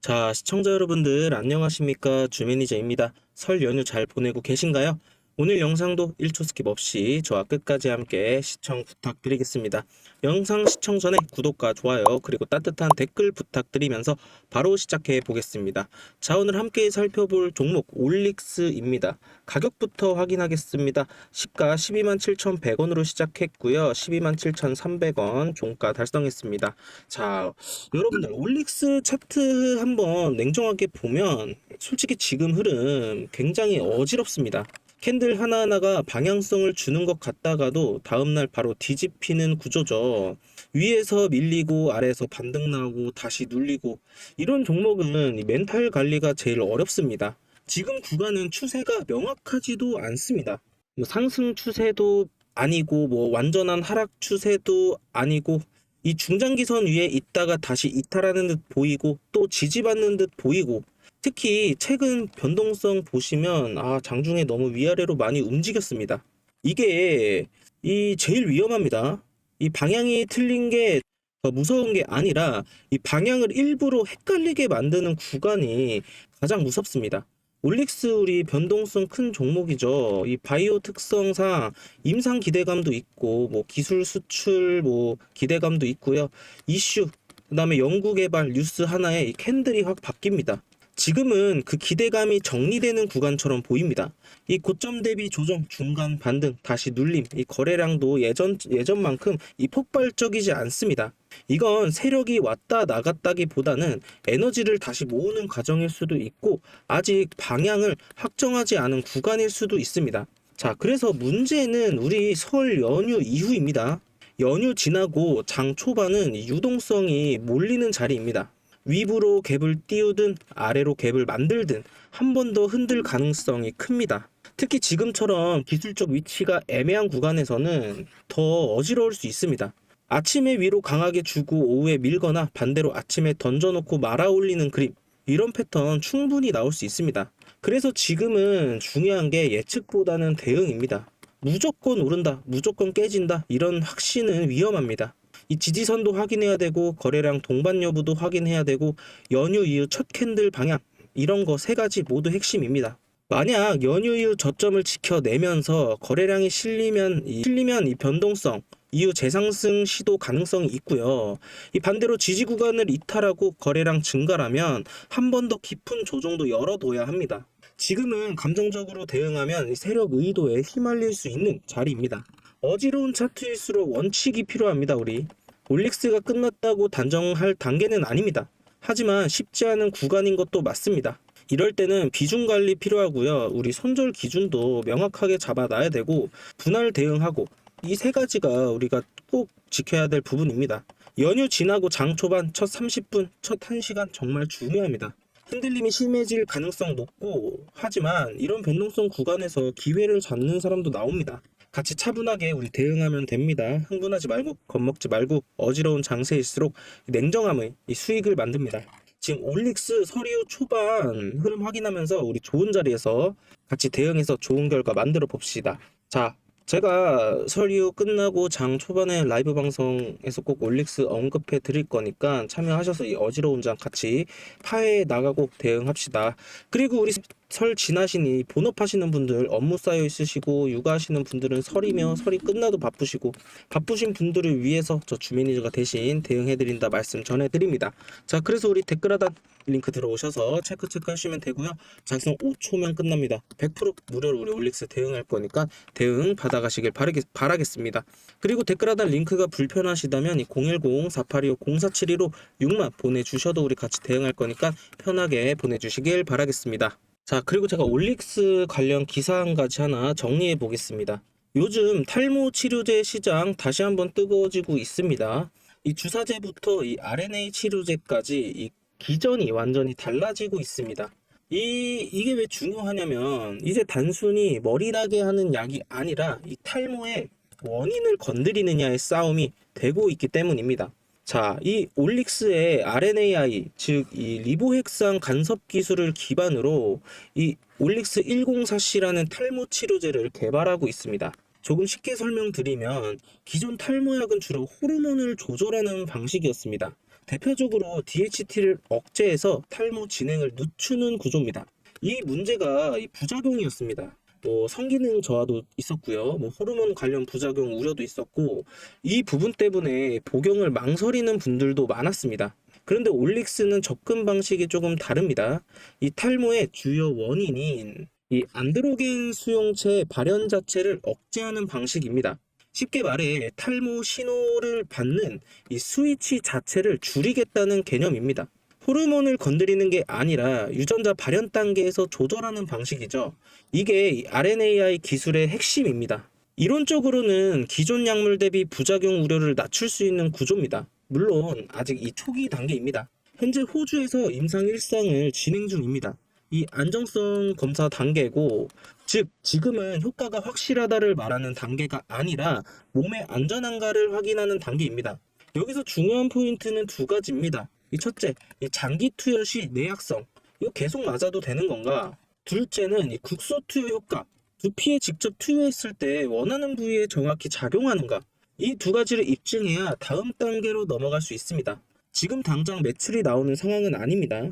자, 시청자 여러분들 안녕하십니까? 주매니저입니다. 설 연휴 잘 보내고 계신가요? 오늘 영상도 1초 스킵 없이 저와 끝까지 함께 시청 부탁드리겠습니다. 영상 시청 전에 구독과 좋아요 그리고 따뜻한 댓글 부탁드리면서 바로 시작해 보겠습니다. 자, 오늘 함께 살펴볼 종목 올릭스입니다. 가격부터 확인하겠습니다. 시가 127,100원으로 시작했고요. 127,300원 종가 달성했습니다. 자, 여러분들 올릭스 차트 한번 냉정하게 보면 솔직히 지금 흐름 굉장히 어지럽습니다. 캔들 하나하나가 방향성을 주는 것 같다가도 다음날 바로 뒤집히는 구조죠. 위에서 밀리고 아래에서 반등 나오고 다시 눌리고 이런 종목은 이 멘탈 관리가 제일 어렵습니다. 지금 구간은 추세가 명확하지도 않습니다. 뭐 상승 추세도 아니고 뭐 완전한 하락 추세도 아니고 이 중장기선 위에 있다가 다시 이탈하는 듯 보이고 또 지지받는 듯 보이고 특히 최근 변동성 보시면 아 장중에 너무 위아래로 많이 움직였습니다. 이게 이 제일 위험합니다. 이 방향이 틀린 게더 무서운 게 아니라 이 방향을 일부러 헷갈리게 만드는 구간이 가장 무섭습니다. 올릭스 우리 변동성 큰 종목이죠. 이 바이오 특성상 임상 기대감도 있고 뭐 기술 수출 뭐 기대감도 있고요. 이슈 그다음에 연구 개발 뉴스 하나에 이 캔들이 확 바뀝니다. 지금은 그 기대감이 정리되는 구간처럼 보입니다. 이 고점 대비 조정, 중간 반등, 다시 눌림, 이 거래량도 예전 예전만큼 이 폭발적이지 않습니다. 이건 세력이 왔다 나갔다기보다는 에너지를 다시 모으는 과정일 수도 있고 아직 방향을 확정하지 않은 구간일 수도 있습니다. 자, 그래서 문제는 우리 설 연휴 이후입니다. 연휴 지나고 장 초반은 이 유동성이 몰리는 자리입니다. 위부로 갭을 띄우든 아래로 갭을 만들든 한 번 더 흔들 가능성이 큽니다. 특히 지금처럼 기술적 위치가 애매한 구간에서는 더 어지러울 수 있습니다. 아침에 위로 강하게 주고 오후에 밀거나 반대로 아침에 던져놓고 말아 올리는 그림 이런 패턴 충분히 나올 수 있습니다. 그래서 지금은 중요한 게 예측보다는 대응입니다. 무조건 오른다, 무조건 깨진다 이런 확신은 위험합니다. 이 지지선도 확인해야 되고 거래량 동반 여부도 확인해야 되고 연휴 이후 첫 캔들 방향 이런 거 세 가지 모두 핵심입니다. 만약 연휴 이후 저점을 지켜내면서 거래량이 실리면 이, 실리면 이 변동성 이후 재상승 시도 가능성이 있고요. 이 반대로 지지 구간을 이탈하고 거래량 증가라면 한 번 더 깊은 조정도 열어둬야 합니다. 지금은 감정적으로 대응하면 이 세력 의도에 휘말릴 수 있는 자리입니다. 어지러운 차트일수록 원칙이 필요합니다, 우리. 올릭스가 끝났다고 단정할 단계는 아닙니다. 하지만 쉽지 않은 구간인 것도 맞습니다. 이럴 때는 비중 관리 필요하고요. 우리 손절 기준도 명확하게 잡아놔야 되고 분할 대응하고 이 세 가지가 우리가 꼭 지켜야 될 부분입니다. 연휴 지나고 장 초반 첫 30분, 첫 1시간 정말 중요합니다. 흔들림이 심해질 가능성 높고 하지만 이런 변동성 구간에서 기회를 잡는 사람도 나옵니다. 같이 차분하게 우리 대응하면 됩니다. 흥분하지 말고 겁먹지 말고 어지러운 장세일수록 냉정함의 이 수익을 만듭니다. 지금 올릭스 서리오 초반 흐름 확인하면서 우리 좋은 자리에서 같이 대응해서 좋은 결과 만들어 봅시다. 자, 제가 설 이후 끝나고 장 초반에 라이브 방송에서 꼭 올릭스 언급해 드릴 거니까 참여하셔서 이 어지러운 장 같이 파해 나가고 대응합시다. 그리고 우리 설 지나시니 본업하시는 분들 업무 쌓여 있으시고 육아하시는 분들은 설이며 설이 끝나도 바쁘시고 바쁘신 분들을 위해서 저 주매니저가 대신 대응해 드린다 말씀 전해 드립니다. 자, 그래서 우리 댓글 하단 링크 들어오셔서 체크 체크 하시면 되고요. 작성 5초면 끝납니다. 100% 무료로 우리 올릭스 대응할 거니까 대응 받아가시길 바라겠, 바라겠습니다. 그리고 댓글 하단 링크가 불편하시다면 이 010-4825-0472로 6만 보내주셔도 우리 같이 대응할 거니까 편하게 보내주시길 바라겠습니다. 자, 그리고 제가 올릭스 관련 기사 한 가지 하나 정리해 보겠습니다. 요즘 탈모 치료제 시장 다시 한번 뜨거워지고 있습니다. 이 주사제부터 이 RNA 치료제까지 이 기전이 완전히 달라지고 있습니다. 이, 이게 왜 중요하냐면, 이제 단순히 머리 나게 하는 약이 아니라 이 탈모의 원인을 건드리느냐의 싸움이 되고 있기 때문입니다. 자, 이 올릭스의 RNAi, 즉, 이 리보핵산 간섭 기술을 기반으로 이 올릭스 104C라는 탈모 치료제를 개발하고 있습니다. 조금 쉽게 설명드리면 기존 탈모약은 주로 호르몬을 조절하는 방식이었습니다. 대표적으로 DHT를 억제해서 탈모 진행을 늦추는 구조입니다. 이 문제가 이 부작용이었습니다. 뭐 성기능 저하도 있었고요. 뭐 호르몬 관련 부작용 우려도 있었고 이 부분 때문에 복용을 망설이는 분들도 많았습니다. 그런데 올릭스는 접근 방식이 조금 다릅니다. 이 탈모의 주요 원인인 이 안드로겐 수용체 발현 자체를 억제하는 방식입니다. 쉽게 말해 탈모 신호를 받는 이 스위치 자체를 줄이겠다는 개념입니다. 호르몬을 건드리는 게 아니라 유전자 발현 단계에서 조절하는 방식이죠. 이게 이 RNAi 기술의 핵심입니다. 이론적으로는 기존 약물 대비 부작용 우려를 낮출 수 있는 구조입니다. 물론 아직 이 초기 단계입니다. 현재 호주에서 임상 1상을 진행 중입니다. 이 안정성 검사 단계고 즉 지금은 효과가 확실하다를 말하는 단계가 아니라 몸의 안전한가를 확인하는 단계입니다. 여기서 중요한 포인트는 두 가지입니다. 이 첫째, 이 장기 투여 시 내약성. 이거 계속 맞아도 되는 건가? 둘째는 이 국소 투여 효과. 두피에 직접 투여했을 때 원하는 부위에 정확히 작용하는가? 이 두 가지를 입증해야 다음 단계로 넘어갈 수 있습니다. 지금 당장 매출이 나오는 상황은 아닙니다.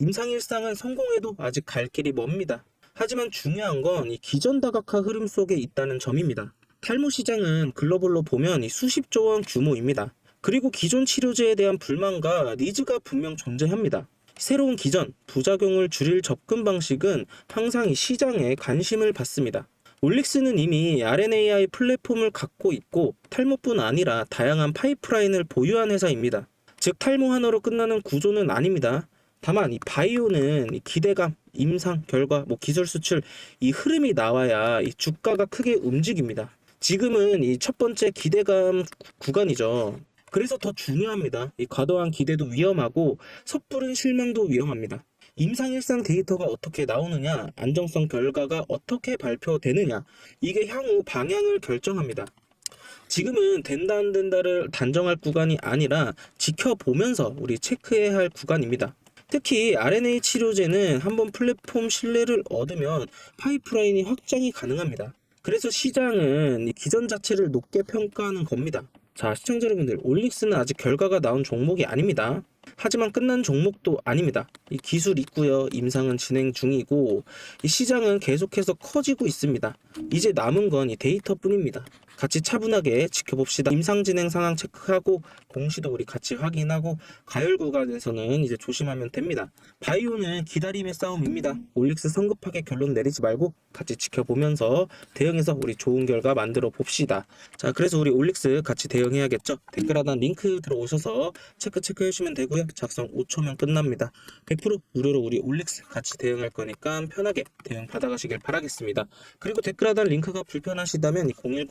임상 일상은 성공해도 아직 갈 길이 멉니다. 하지만 중요한 건 이 기전 다각화 흐름 속에 있다는 점입니다. 탈모 시장은 글로벌로 보면 이 수십조 원 규모입니다. 그리고 기존 치료제에 대한 불만과 니즈가 분명 존재합니다. 새로운 기전, 부작용을 줄일 접근 방식은 항상 이 시장에 관심을 받습니다. 올릭스는 이미 RNAi 플랫폼을 갖고 있고 탈모뿐 아니라 다양한 파이프라인을 보유한 회사입니다. 즉 탈모 하나로 끝나는 구조는 아닙니다. 다만 이 바이오는 이 기대감, 임상, 결과, 뭐 기술 수출 이 흐름이 나와야 이 주가가 크게 움직입니다. 지금은 이 첫 번째 기대감 구- 구간이죠. 그래서 더 중요합니다. 이 과도한 기대도 위험하고 섣부른 실망도 위험합니다. 임상 일상 데이터가 어떻게 나오느냐, 안정성 결과가 어떻게 발표되느냐, 이게 향후 방향을 결정합니다. 지금은 된다 안 된다를 단정할 구간이 아니라 지켜보면서 우리 체크해야 할 구간입니다. 특히 RNA 치료제는 한번 플랫폼 신뢰를 얻으면 파이프라인이 확장이 가능합니다. 그래서 시장은 이 기전 자체를 높게 평가하는 겁니다. 자, 시청자 여러분들, 올릭스는 아직 결과가 나온 종목이 아닙니다. 하지만 끝난 종목도 아닙니다. 이 기술 있고요. 임상은 진행 중이고 이 시장은 계속해서 커지고 있습니다. 이제 남은 건 이 데이터뿐입니다. 같이 차분하게 지켜봅시다. 임상 진행 상황 체크하고 공시도 우리 같이 확인하고 가열 구간에서는 이제 조심하면 됩니다. 바이오는 기다림의 싸움입니다. 올릭스 성급하게 결론 내리지 말고 같이 지켜보면서 대응해서 우리 좋은 결과 만들어 봅시다. 자, 그래서 우리 올릭스 같이 대응해야겠죠? 댓글 하나 링크 들어오셔서 체크 체크해 주시면 되고 요. 작성 5초면 끝납니다. 100% 무료로 우리 올릭스 같이 대응할 거니까 편하게 대응 받아가시길 바라겠습니다. 그리고 댓글 하단 링크가 불편하시다면 010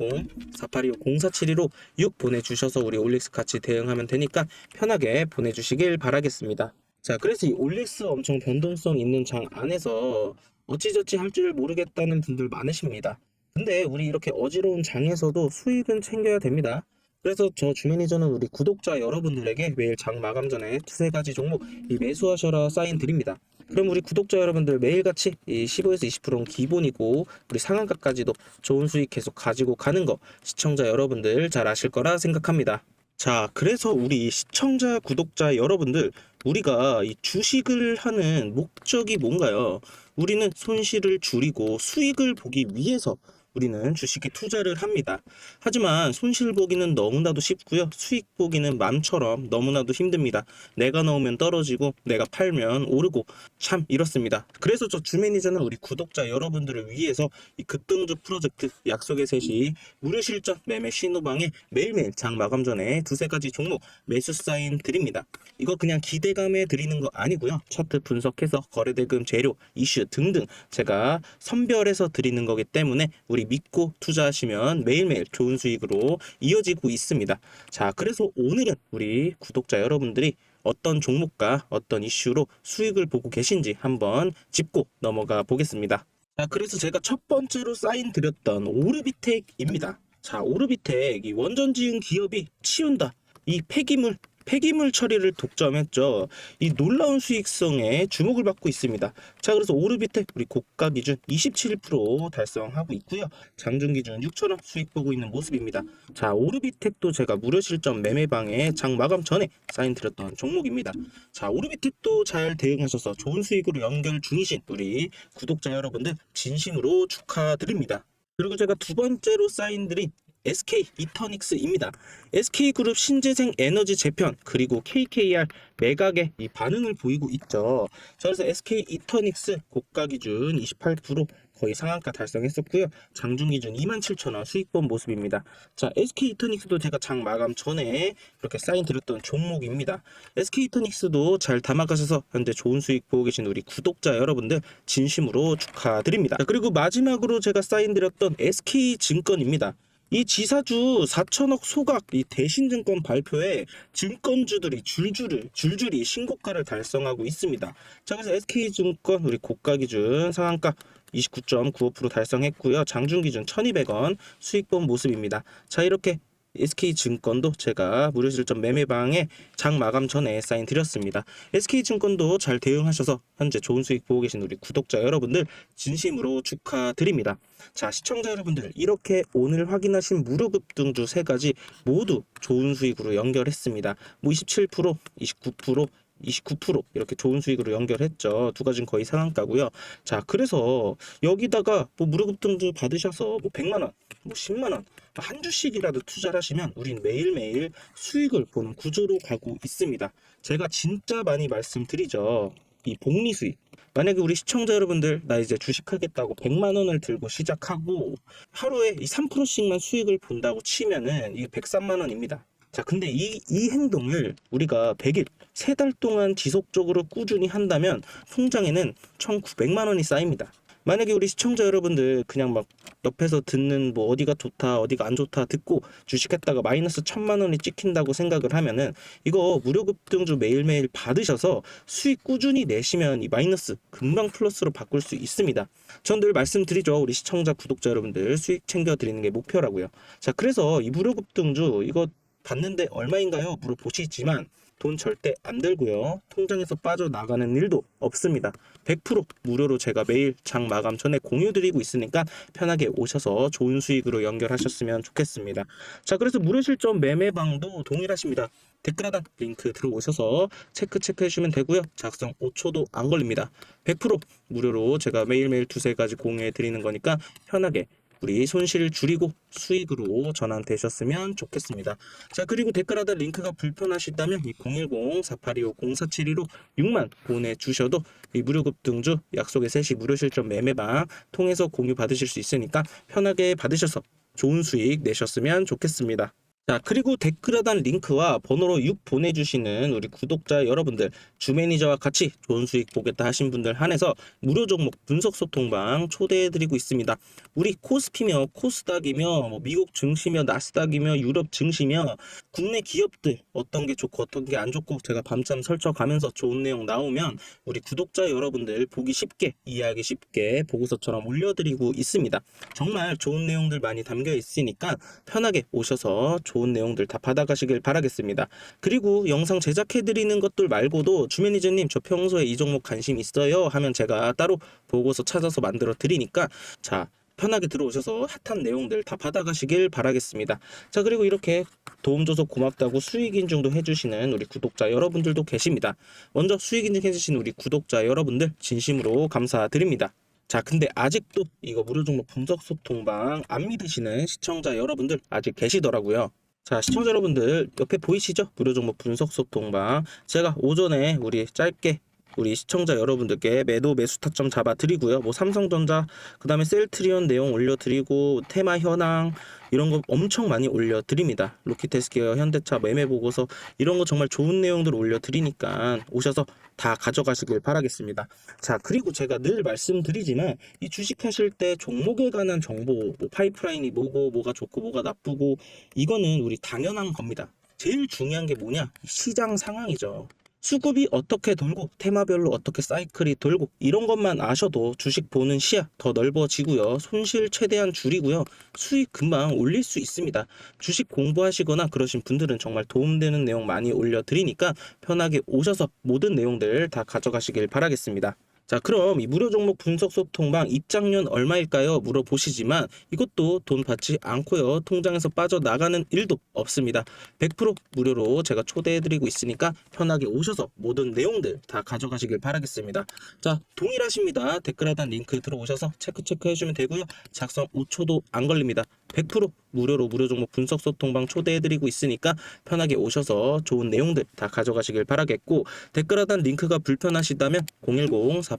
482-0472로 6 보내주셔서 우리 올릭스 같이 대응하면 되니까 편하게 보내주시길 바라겠습니다. 자, 그래서 이 올릭스 엄청 변동성 있는 장 안에서 어찌저찌 할 줄 모르겠다는 분들 많으십니다. 근데 우리 이렇게 어지러운 장에서도 수익은 챙겨야 됩니다. 그래서 저 주매니저는 우리 구독자 여러분들에게 매일 장 마감 전에 두세 가지 종목 이 매수하셔라 사인 드립니다. 그럼 우리 구독자 여러분들 매일같이 이 15에서 20%는 기본이고 우리 상한가까지도 좋은 수익 계속 가지고 가는 거 시청자 여러분들 잘 아실 거라 생각합니다. 자, 그래서 우리 시청자, 구독자 여러분들 우리가 이 주식을 하는 목적이 뭔가요? 우리는 손실을 줄이고 수익을 보기 위해서 우리는 주식에 투자를 합니다. 하지만 손실 보기는 너무나도 쉽고요. 수익 보기는 맘처럼 너무나도 힘듭니다. 내가 넣으면 떨어지고 내가 팔면 오르고 참 이렇습니다. 그래서 저 주매니저는 우리 구독자 여러분들을 위해서 이 급등주 프로젝트 약속의 셋이 무료 실전 매매 신호방에 매일매일 장 마감 전에 두세 가지 종목 매수 사인 드립니다. 이거 그냥 기대감에 드리는 거 아니고요. 차트 분석해서 거래대금 재료 이슈 등등 제가 선별해서 드리는 거기 때문에 우리 믿고 투자하시면 매일매일 좋은 수익으로 이어지고 있습니다. 자, 그래서 오늘은 우리 구독자 여러분들이 어떤 종목과 어떤 이슈로 수익을 보고 계신지 한번 짚고 넘어가 보겠습니다. 자, 그래서 제가 첫 번째로 사인 드렸던 오르비텍입니다. 자, 오르비텍 이 원전 지은 기업이 치운다. 이 폐기물 폐기물 처리를 독점했죠. 이 놀라운 수익성에 주목을 받고 있습니다. 자, 그래서 오르비텍 우리 고가 기준 27% 달성하고 있고요. 장중 기준 6천원 수익 보고 있는 모습입니다. 자, 오르비텍도 제가 무료 실점 매매방에 장 마감 전에 사인 드렸던 종목입니다. 자, 오르비텍도 잘 대응하셔서 좋은 수익으로 연결 중이신 우리 구독자 여러분들 진심으로 축하드립니다. 그리고 제가 두 번째로 사인드린 SK 이터닉스입니다. SK그룹 신재생 에너지 재편 그리고 KKR 매각의 이 반응을 보이고 있죠. 자, 그래서 SK 이터닉스 고가 기준 28% 거의 상한가 달성했었고요. 장중 기준 27,000원 수익 본 모습입니다. 자, SK 이터닉스도 제가 장 마감 전에 이렇게 사인 드렸던 종목입니다. SK 이터닉스도 잘 담아가셔서 현재 좋은 수익 보고 계신 우리 구독자 여러분들 진심으로 축하드립니다. 자, 그리고 마지막으로 제가 사인 드렸던 SK 증권입니다. 이 지사주 4천억 소각 이 대신증권 발표에 증권주들이 줄줄이 줄줄이 신고가를 달성하고 있습니다. 자 그래서 SK증권 우리 고가 기준 상한가 29.95% 달성했고요. 장중 기준 1,200원 수익 본 모습입니다. 자 이렇게 SK증권도 제가 무료 실점 매매방에 장 마감 전에 사인 드렸습니다. SK증권도 잘 대응하셔서 현재 좋은 수익 보고 계신 우리 구독자 여러분들 진심으로 축하드립니다. 자 시청자 여러분들 이렇게 오늘 확인하신 무료 급 등주 세 가지 모두 좋은 수익으로 연결했습니다. 뭐 27%, 29%, 29% 이렇게 좋은 수익으로 연결했죠. 두 가지는 거의 상한가고요. 자, 그래서 여기다가 뭐 무료 급등주 받으셔서 뭐 100만 원, 뭐 10만 원, 한 주씩이라도 투자를 하시면 우린 매일매일 수익을 보는 구조로 가고 있습니다. 제가 진짜 많이 말씀드리죠. 이 복리 수익. 만약에 우리 시청자 여러분들 나 이제 주식하겠다고 100만 원을 들고 시작하고 하루에 이 3%씩만 수익을 본다고 치면은 이게 103만 원입니다. 자, 근데 이, 이 행동을 우리가 100일, 세달 동안 지속적으로 꾸준히 한다면 통장에는 1,900만 원이 쌓입니다. 만약에 우리 시청자 여러분들 그냥 막 옆에서 듣는 뭐 어디가 좋다, 어디가 안 좋다 듣고 주식했다가 마이너스 1,000만 원이 찍힌다고 생각을 하면은 이거 무료 급등주 매일매일 받으셔서 수익 꾸준히 내시면 이 마이너스 금방 플러스로 바꿀 수 있습니다. 전 늘 말씀드리죠. 우리 시청자, 구독자 여러분들 수익 챙겨드리는 게 목표라고요. 자, 그래서 이 무료 급등주 이거 받는데 얼마인가요? 물어보시지만 돈 절대 안 들고요. 통장에서 빠져나가는 일도 없습니다. 100% 무료로 제가 매일 장 마감 전에 공유 드리고 있으니까 편하게 오셔서 좋은 수익으로 연결하셨으면 좋겠습니다. 자, 그래서 무료 실점 매매방도 동일하십니다. 댓글 하단 링크 들어오셔서 체크 체크해 주시면 되고요. 작성 5초도 안 걸립니다. 100% 무료로 제가 매일매일 두세 가지 공유해 드리는 거니까 편하게 우리 손실 줄이고 수익으로 전환되셨으면 좋겠습니다. 자 그리고 댓글 하단 링크가 불편하시다면 이 010-4825-0472로 6만 보내주셔도 이 무료 급 등주 약속의 3시 무료 실점 매매방 통해서 공유 받으실 수 있으니까 편하게 받으셔서 좋은 수익 내셨으면 좋겠습니다. 자, 그리고 댓글 하단 링크와 번호로 6 보내주시는 우리 구독자 여러분들, 주매니저와 같이 좋은 수익 보겠다 하신 분들 한해서 무료 종목 분석 소통방 초대해드리고 있습니다. 우리 코스피며 코스닥이며 뭐 미국 증시며 나스닥이며 유럽 증시며 국내 기업들 어떤 게 좋고 어떤 게 안 좋고 제가 밤잠 설쳐가면서 좋은 내용 나오면 우리 구독자 여러분들 보기 쉽게 이해하기 쉽게 보고서처럼 올려드리고 있습니다. 정말 좋은 내용들 많이 담겨 있으니까 편하게 오셔서 좋은 내용들 다 받아가시길 바라겠습니다. 그리고 영상 제작해드리는 것들 말고도 주매니저님 저 평소에 이 종목 관심 있어요 하면 제가 따로 보고서 찾아서 만들어 드리니까 자 편하게 들어오셔서 핫한 내용들 다 받아가시길 바라겠습니다. 자 그리고 이렇게 도움 줘서 고맙다고 수익 인증도 해주시는 우리 구독자 여러분들도 계십니다. 먼저 수익 인증 해주신 우리 구독자 여러분들 진심으로 감사드립니다. 자, 근데 아직도 이거 무료 종목 분석 소통방 안 믿으시는 시청자 여러분들 아직 계시더라고요. 자, 시청자 여러분들 옆에 보이시죠? 무료 종목 분석 소통방. 제가 오전에 우리 짧게 우리 시청자 여러분들께 매도 매수 타점 잡아 드리고요. 뭐 삼성전자, 그다음에 셀트리온 내용 올려 드리고 테마 현황 이런 거 엄청 많이 올려 드립니다. 로키테스기어 현대차 매매 보고서 이런 거 정말 좋은 내용들 올려 드리니까 오셔서 다 가져가시길 바라겠습니다. 자, 그리고 제가 늘 말씀드리지만 이 주식 하실 때 종목에 관한 정보, 뭐 파이프라인이 뭐고 뭐가 좋고 뭐가 나쁘고 이거는 우리 당연한 겁니다. 제일 중요한 게 뭐냐? 시장 상황이죠. 수급이 어떻게 돌고 테마별로 어떻게 사이클이 돌고 이런 것만 아셔도 주식 보는 시야 더 넓어지고요. 손실 최대한 줄이고요. 수익 금방 올릴 수 있습니다. 주식 공부하시거나 그러신 분들은 정말 도움되는 내용 많이 올려드리니까 편하게 오셔서 모든 내용들 다 가져가시길 바라겠습니다. 자, 그럼 이 무료 종목 분석 소통방 입장료 얼마일까요? 물어보시지만 이것도 돈 받지 않고요. 통장에서 빠져나가는 일도 없습니다. 100% 무료로 제가 초대해드리고 있으니까 편하게 오셔서 모든 내용들 다 가져가시길 바라겠습니다. 자, 동일하십니다. 댓글 하단 링크 들어오셔서 체크 체크 해주면 되고요. 작성 5초도 안 걸립니다. 100% 무료로 무료 종목 분석 소통방 초대해드리고 있으니까 편하게 오셔서 좋은 내용들 다 가져가시길 바라겠고 댓글 하단 링크가 불편하시다면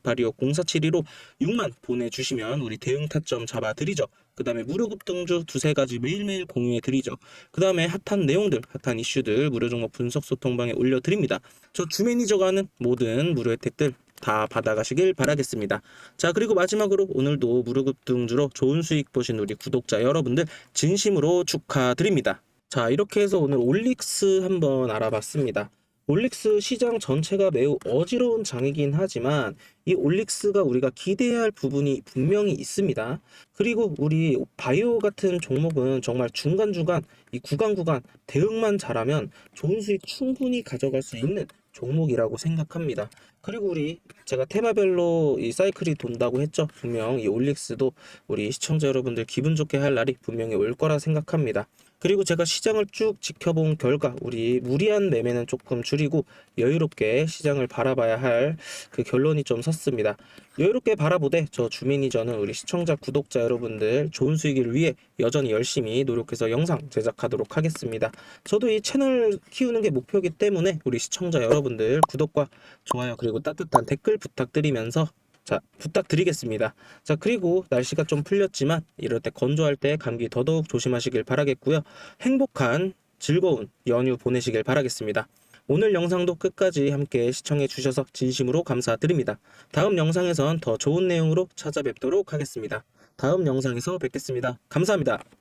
010-4825-0472로 6만 보내주시면 우리 대응 타점 잡아드리죠. 그 다음에 무료 급등주 두세 가지 매일매일 공유해드리죠. 그 다음에 핫한 내용들, 핫한 이슈들 무료 종목 분석 소통방에 올려드립니다. 저 주 매니저가 하는 모든 무료 혜택들 다 받아가시길 바라겠습니다. 자, 그리고 마지막으로 오늘도 무료 급등주로 좋은 수익 보신 우리 구독자 여러분들 진심으로 축하드립니다. 자, 이렇게 해서 오늘 올릭스 한번 알아봤습니다. 올릭스 시장 전체가 매우 어지러운 장이긴 하지만 이 올릭스가 우리가 기대해야 할 부분이 분명히 있습니다. 그리고 우리 바이오 같은 종목은 정말 중간중간 이 구간 구간 대응만 잘하면 좋은 수익 충분히 가져갈 수 있는 종목이라고 생각합니다. 그리고 우리 제가 테마별로 이 사이클이 돈다고 했죠. 분명 이 올릭스도 우리 시청자 여러분들 기분 좋게 할 날이 분명히 올 거라 생각합니다. 그리고 제가 시장을 쭉 지켜본 결과 우리 무리한 매매는 조금 줄이고 여유롭게 시장을 바라봐야 할 그 결론이 좀 섰습니다. 여유롭게 바라보되 저 주매니저는 우리 시청자 구독자 여러분들 좋은 수익을 위해 여전히 열심히 노력해서 영상 제작하도록 하겠습니다. 저도 이 채널 키우는 게 목표이기 때문에 우리 시청자 여러분들 구독과 좋아요 그리고 따뜻한 댓글 부탁드리면서 자, 부탁드리겠습니다. 자, 그리고 날씨가 좀 풀렸지만 이럴 때 건조할 때 감기 더더욱 조심하시길 바라겠고요. 행복한 즐거운 연휴 보내시길 바라겠습니다. 오늘 영상도 끝까지 함께 시청해 주셔서 진심으로 감사드립니다. 다음 영상에선 더 좋은 내용으로 찾아뵙도록 하겠습니다. 다음 영상에서 뵙겠습니다. 감사합니다.